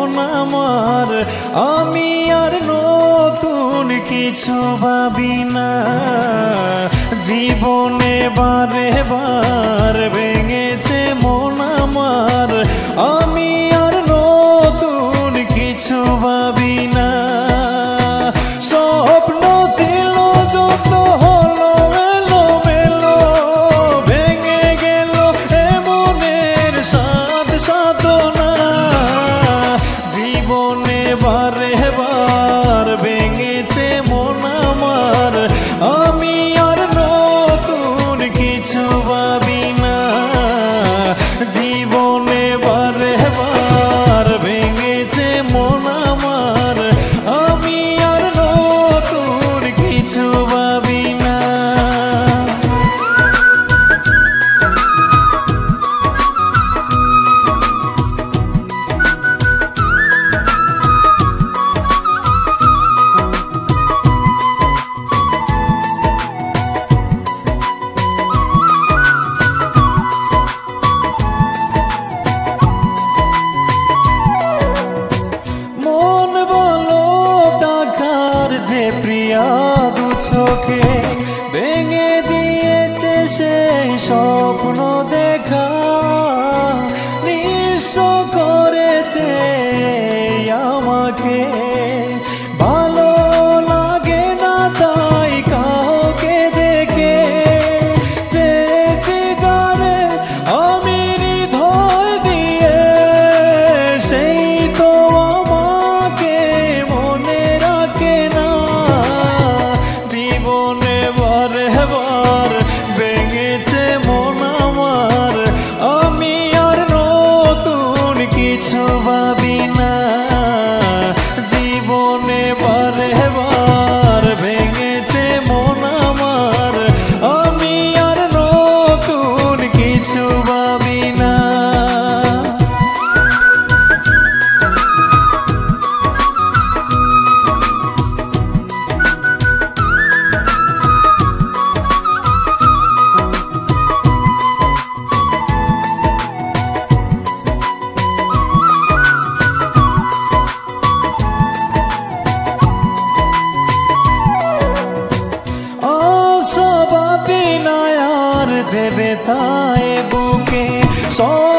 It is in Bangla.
মন আমার, আমি আর নতুন কিছু ভাবি না। জীবনে বারে বার ভেঙেছে মন আমার, আমি আর নতুন কিছু ভাবি না। eso तुझे बेताए बुके सौ